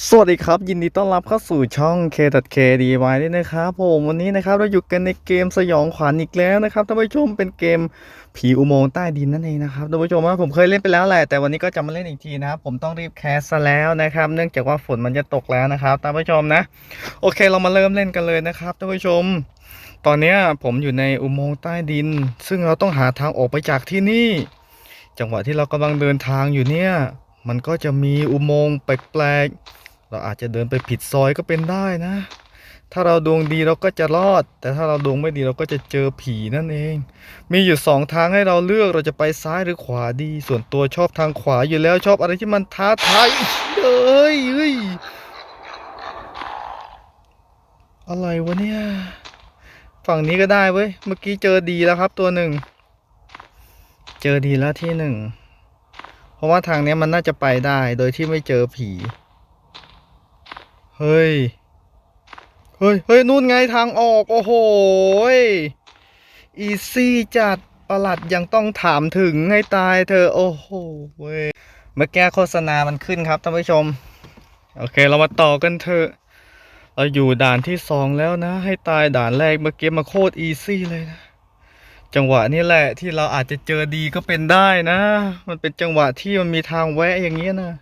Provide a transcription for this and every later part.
สวัสดีครับ ยินดีต้อนรับเข้าสู่ช่อง K.K DIY ด้วยนะครับผมวันนี้นะครับเราอยู่กันในเกมสยองขวัญอีกแล้วนะครับท่านผู้ชมเป็นเกมผีอุโมงค์ใต้ดินนั่นเองนะครับท่านผู้ชมว่าผมเคยเล่นไปแล้วแหละแต่วันนี้ก็จะมาเล่นอีกทีนะครับผมต้องรีบแคสซะแล้วนะครับ เนื่องจากว่าฝนมันจะตกแล้วนะครับท่านผู้ชมนะโอเคเรามาเริ่มเล่นกันเลยนะครับท่านผู้ชม ตอนนี้ผมอยู่ในอุโมงค์ใต้ดิน ซึ่งเราต้องหาทางออกไปจากที่นี่ จังหวะที่เรากำลังเดินทางอยู่เนี่ยมันก็จะมีอุโมงค์แปลกๆ เราอาจจะเดินไปผิดซอยก็เป็นได้นะ ถ้าเราดวงดีเราก็จะรอด แต่ถ้าเราดวงไม่ดีเราก็จะเจอผีนั่นเอง มีอยู่สองทางให้เราเลือกเราจะไปซ้ายหรือขวาดี ส่วนตัวชอบทางขวาอยู่แล้วชอบอะไรที่มันท้าทายเอ้ยเฮ้ยอะไรวะเนี่ย ฝั่งนี้ก็ได้เว้ย เมื่อกี้เจอดีแล้วครับตัวหนึ่ง เจอดีแล้วที่หนึ่ง เพราะว่าทางนี้มันน่าจะไปได้โดยที่ไม่เจอผี เฮ้ย เฮ้ย เฮ้ย นู่นไงทางออก โอ้โหอีซี่จัดประหลัดยังต้องถามถึงให้ตายเธอ โอ้โหเว้ยเมื่อกี้โฆษณามันขึ้นครับท่านผู้ชม โอเค เรามาต่อกันเถอะเราอยู่ด่านที่สองแล้วนะ ให้ตายด่านแรกเมื่อกี้มาโคตรอีซี่เลยนะ จังหวะนี้แหละที่เราอาจจะเจอดีก็เป็นได้นะ มันเป็นจังหวะที่มันมีทางแวะอย่างเงี้ยนะ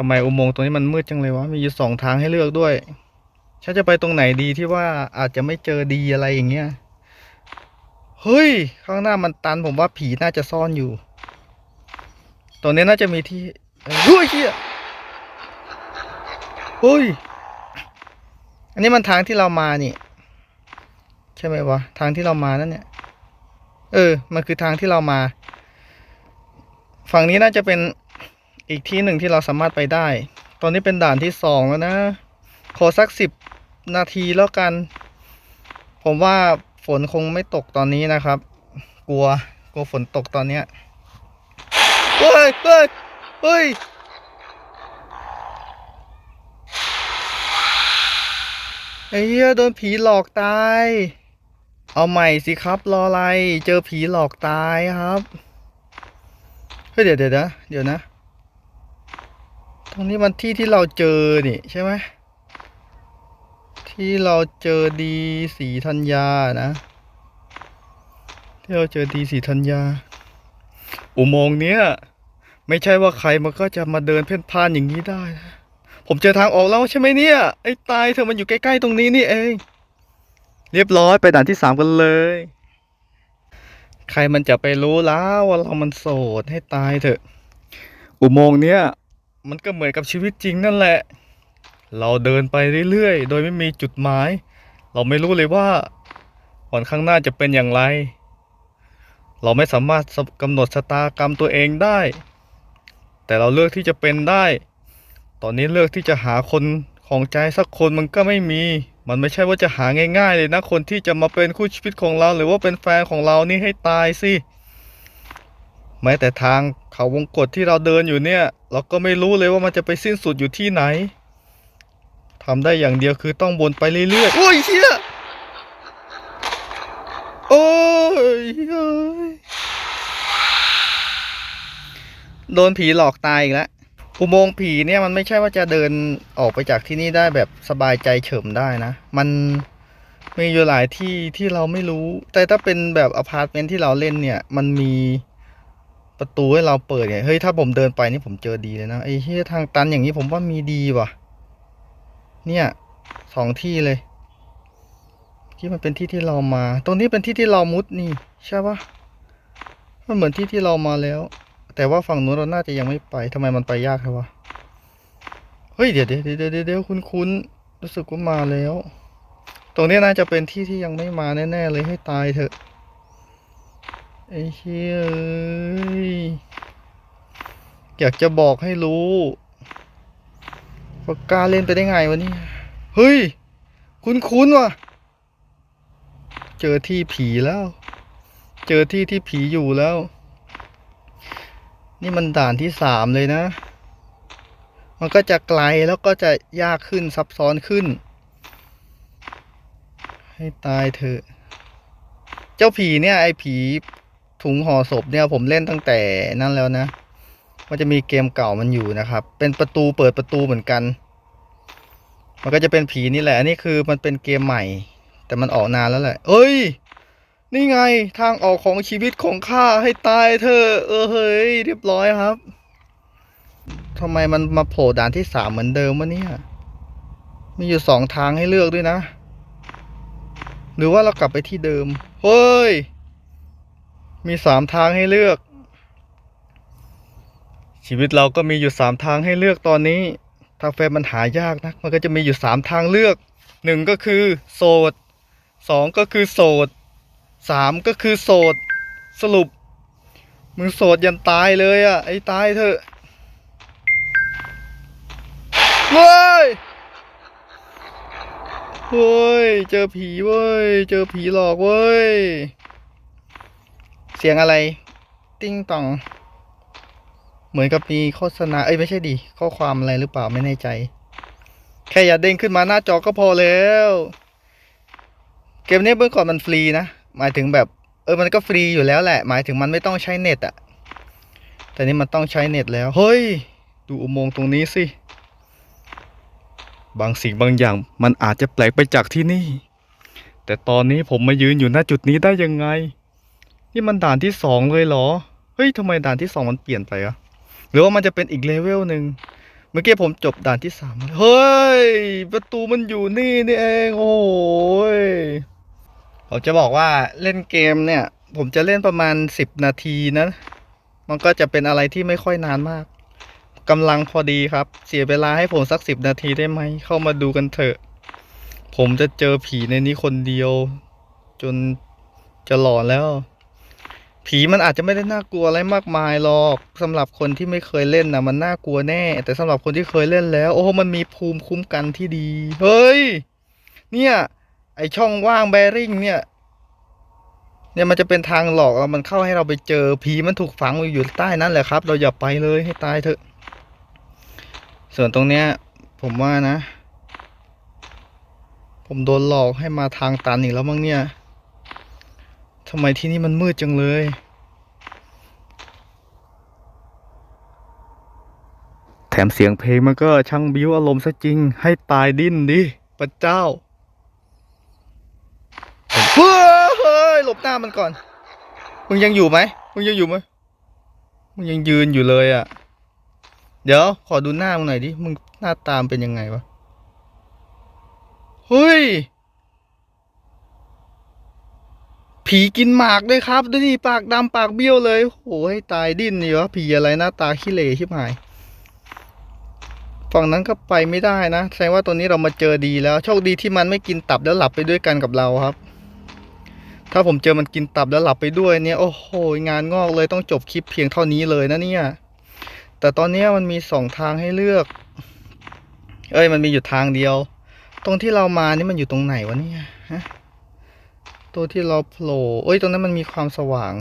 ทำไมอุโมงค์ตรงนี้มันมืดจังเลยวะ มีอยู่สองทางให้เลือกด้วย ฉันจะไปตรงไหนดีที่ว่าอาจจะไม่เจอดีอะไรอย่างเงี้ย เฮ้ย ข้างหน้ามันตันผมว่าผีน่าจะซ่อนอยู่ ตรงนี้น่าจะมีที่เอ้ยเฮ้ยเฮียเฮ้ย อันนี้มันทางที่เรามานี่ ใช่ไหมวะ ทางที่เรามานั่นเนี่ย เออ มันคือทางที่เรามา ฝั่งนี้น่าจะเป็น อีกที่หนึ่งที่เราสามารถไปได้ ตอนนี้เป็นด่านที่สองแล้วนะ ขอสักสิบนาทีแล้วกัน ผมว่าฝนคงไม่ตกตอนนี้นะครับ กลัว กลัวฝนตกตอนเนี้ยเฮ้ยเฮ้ยเฮ้ยไอ้เหี้ยโดนผีหลอกตาย เอาใหม่สิครับรออะไร เจอผีหลอกตายครับ เฮ้ยเดี๋ยวเดี๋ยวนะ เดี๋ยวนะ รงนี้มันที่ที่เราเจอนี่ใช่ไหมที่เราเจอดีสีธัญญานะ ที่เราเจอดีสีธัญญา อุโมงค์เนี้ยไม่ใช่ว่าใครมันก็จะมาเดินเพ่นพ่านอย่างนี้ได้นะผมเจอทางออกแล้วใช่ไหมเนี่ย ไอ้ตายเธอมันอยู่ใกล้ๆตรงนี้นี่เอง เรียบร้อยไปด่านที่สามกันเลย ใครมันจะไปรู้แล้วว่าเรามันโสดให้ตายเถอะ อุโมงค์เนี้ย มันก็เหมือนกับชีวิตจริงนั่นแหละ เราเดินไปเรื่อยๆ โดยไม่มีจุดหมาย เราไม่รู้เลยว่าวันข้างหน้าจะเป็นอย่างไร เราไม่สามารถกำหนดชะตากรรมตัวเองได้ แต่เราเลือกที่จะเป็นได้ ตอนนี้เลือกที่จะหาคนของใจสักคนมันก็ไม่มี มันไม่ใช่ว่าจะหาง่าย ๆ เลยนะ คนที่จะมาเป็นคู่ชีวิตของเรา หรือว่าเป็นแฟนของเรานี่ให้ตายสิ แม้แต่ทางเขาวงกฏที่เราเดินอยู่เนี่ย เราก็ไม่รู้เลยว่ามันจะไปสิ้นสุดอยู่ที่ไหนทำได้อย่างเดียวคือต้องวนไปเรื่อยๆโอ้ยเชี่ยโอ้ยโดนผีหลอกตายอีกแล้วอุโมงค์ผีเนี่ยมันไม่ใช่ว่าจะเดินออกไปจากที่นี่ได้แบบสบายใจเฉิมได้นะ มันมีอยู่หลายที่ที่เราไม่รู้ แต่ถ้าเป็นแบบอพาร์ตเมนต์ที่เราเล่นเนี่ย มันมี ประตูให้เราเปิดเนี่ยเฮ้ยถ้าผมเดินไปนี่ผมเจอดีเลยนะไอ้เฮียทางตันอย่างนี้ผมว่ามีดีว่ะ เนี่ยสองที่เลย ที่มันเป็นที่ที่เรามา ตรงนี้เป็นที่ที่เรามุดนี่ ใช่ปะมันเหมือนที่ที่เรามาแล้ว แต่ว่าฝั่งนู้นเราน่าจะยังไม่ไปทำไมมันไปยากครับวะเฮ้ยเดี๋ยวเดี๋ยวเดี๋ยวเดี๋ยวคุณคุณรู้สึกว่ามาแล้ว ตรงนี้น่าจะเป็นที่ที่ยังไม่มาแน่ๆเลยให้ตายเถอะไอ้เฮ้ย อยากจะบอกให้รู้ว่ากล้าเล่นไปได้ไงวะนี่เฮ้ย คุณคุณว่ะ เจอที่ผีแล้ว เจอที่ที่ผีอยู่แล้ว นี่มันด่านที่สามเลยนะ มันก็จะไกลแล้วก็จะยากขึ้นซับซ้อนขึ้น ให้ตายเถอะ เจ้าผีเนี่ยไอ้ผีถุงห่อศพเนี่ยผมเล่นตั้งแต่นั่นแล้วนะ มันจะมีเกมเก่ามันอยู่นะครับ เป็นประตูเปิดประตูเหมือนกัน มันก็จะเป็นผีนี่แหละ อันนี้คือมันเป็นเกมใหม่ แต่มันออกนานแล้วแหละ เอ้ย นี่ไงทางออกของชีวิตของข้าให้ตายเธอะเออเฮ้ยเรียบร้อยครับทำไมมันมาโผล่ด่านที่สามเหมือนเดิมวะเนี่ย มีอยู่สองทางให้เลือกด้วยนะ หรือว่าเรากลับไปที่เดิม เฮ้ย มีสามทางให้เลือก ชีวิตเราก็มีอยู่สามทางให้เลือกตอนนี้ ถ้าแฟนมันหายากนะมันก็จะมีอยู่สามทางเลือกหนึ่งก็คือโสดสองก็คือโสดสามก็คือโสดสรุปมึงโสดยันตายเลยอะ่ะไอ้ตายเถอะเว้ยเฮ้ยเจอผีเว้ยเจอผีหลอกเว้ย เสียงอะไร ติ้งต่อง เหมือนกับมีโฆษณา เอ้ยไม่ใช่ดิข้อความอะไรหรือเปล่าไม่แน่ใจ แค่อย่าเด้งขึ้นมาหน้าจอก็พอแล้ว เกมนี้เบื้องก่อนมันฟรีนะ หมายถึงแบบ เออมันก็ฟรีอยู่แล้วแหละ หมายถึงมันไม่ต้องใช้เน็ตอะแต่นี่มันต้องใช้เน็ตแล้ว เฮ้ย ดูอุโมงค์ตรงนี้สิ บางสิ่งบางอย่างมันอาจจะแปลกไปจากที่นี่ แต่ตอนนี้ผมมายืนอยู่หน้าจุดนี้ได้ยังไง นี่มันด่านที่สองเลยเหรอ เฮ้ยทำไมด่านที่สองมันเปลี่ยนไปอะ หรือว่ามันจะเป็นอีกเลเวลหนึ่งเมื่อกี้ผมจบด่านที่สามเฮ้ย ประตูมันอยู่นี่นี่เองโอ้ยผมจะบอกว่าเล่นเกมเนี่ย ผมจะเล่นประมาณสิบนาทีนะ มันก็จะเป็นอะไรที่ไม่ค่อยนานมากกำลังพอดีครับ เสียเวลาให้ผมสักสิบนาทีได้ไหม เข้ามาดูกันเถอะ ผมจะเจอผีในนี้คนเดียว จนจะหลอนแล้ว ผีมันอาจจะไม่ได้น่ากลัวอะไรมากมายหรอกสำหรับคนที่ไม่เคยเล่นนะมันน่ากลัวแน่ แต่สำหรับคนที่เคยเล่นแล้ว โอ้มันมีภูมิคุ้มกันที่ดี เฮ้ย เนี่ย ไอช่องว่างแบริ่งเนี่ย เนี่ยมันจะเป็นทางหลอกแล้วมันเข้าให้เราไปเจอผีมันถูกฝังอยู่ใต้นั้นแหละครับ เราอย่าไปเลยให้ตายเถอะ ส่วนตรงเนี้ย ผมว่านะ ผมโดนหลอกให้มาทางตันอีกแล้วมั้งเนี่ย ทำไมที่นี่มันมืดจังเลย แถมเสียงเพลงมันก็ช่างบิ้วอารมณ์ซะจริง ให้ตายดิ้นดิพระเจ้าเฮ้ยเฮ้ยหลบหน้ามันก่อน มึงยังอยู่ไหม มึงยังอยู่ไหม มึงยังยืนอยู่เลยอะ่ะ เดี๋ยว ขอดูหน้ามึงหน่อยดิ มึงหน้าตามเป็นยังไงวะ เฮ้ย ผีกินหมากด้วยครับดูดิปากดำปากเบี้ยวเลยโอ้ยตายดิ้นนี่วะผีอะไรหน้าตาขี้เหร่ชิบหาย ฝั่งนั้นก็ไปไม่ได้นะแสดงว่าตัวนี้เรามาเจอดีแล้ว โชคดีที่มันไม่กินตับแล้วหลับไปด้วยกันกับเราครับ ถ้าผมเจอมันกินตับแล้วหลับไปด้วยเนี่ยโอ้โหงานงอกเลยต้องจบคลิปเพียงเท่านี้เลยนะเนี่ยแต่ตอนนี้มันมีสองทางให้เลือก เอ้ยมันมีอยู่ทางเดียว ตรงที่เรามานี่มันอยู่ตรงไหนวะเนี่ยฮะ ตัวที่เราโผล่เอ้ย ตรงนั้นมันมีความสว่าง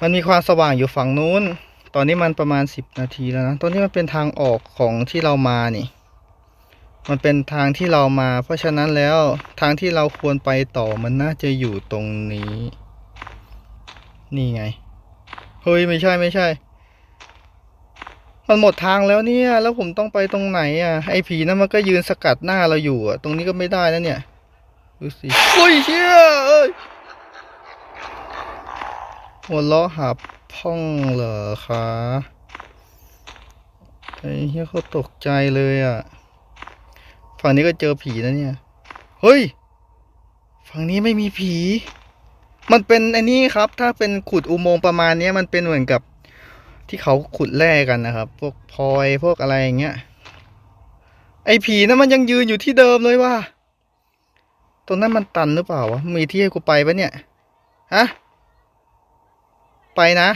มันมีความสว่างอยู่ฝั่งนู้น ตอนนี้มันประมาณสิบนาทีแล้วนะ ตรงนี้มันเป็นทางออกของที่เรามานี่ มันเป็นทางที่เรามา เพราะฉะนั้นแล้วทางที่เราควรไปต่อมันน่าจะอยู่ตรงนี้ นี่ไง เฮ้ย ไม่ใช่ไม่ใช่ มันหมดทางแล้วเนี่ย แล้วผมต้องไปตรงไหนอะ ไอ้ผีนั่นมันก็ยืนสกัดหน้าเราอยู่อะ ตรงนี้ก็ไม่ได้นะเนี่ย ดูสิโอ้ยเชี่ยเอ้ยหัวล้อหับพ่องเหรอคะไอ้เฮียเขาตกใจเลยอะ ฝั่งนี้ก็เจอผีนะเนี่ย เฮ้ย ฝั่งนี้ไม่มีผี มันเป็นไอ้นี่ครับ ถ้าเป็นขุดอุโมงค์ประมาณเนี้ยมันเป็นเหมือนกับที่เขาขุดแร่กันนะครับ พวกพลอยพวกอะไรอย่างเงี้ย ไอ้ผีนั่นมันยังยืนอยู่ที่เดิมเลยว่ะ ตรงนั้นมันตันหรือเปล่าวะ มีที่ให้กูไปปะเนี่ย ฮะ ไปนะ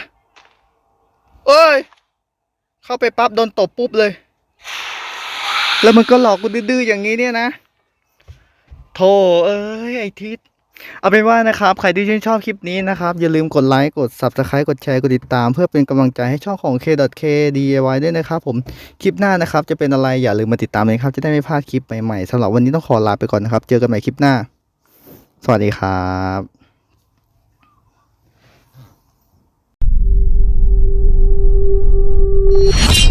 เอ้ย เข้าไปปั๊บโดนตบปุ๊บเลย แล้วมันก็หลอกกูดื้อๆอย่างนี้เนี่ยนะ โธ่เอ้ย ไอทิศ เอาเป็นว่านะครับ ใครที่ชื่นชอบคลิปนี้นะครับ อย่าลืมกดไลค์กด Subscribe กดแชร์กดติดตาม เพื่อเป็นกำลังใจให้ช่องของ K.K DIY ด้วยนะครับผมคลิปหน้านะครับ จะเป็นอะไรอย่าลืมมาติดตามเลยครับ จะได้ไม่พลาดคลิปใหม่ๆสำหรับวันนี้ต้องขอลาไปก่อนนะครับ เจอกันใหม่คลิปหน้า สวัสดีครับ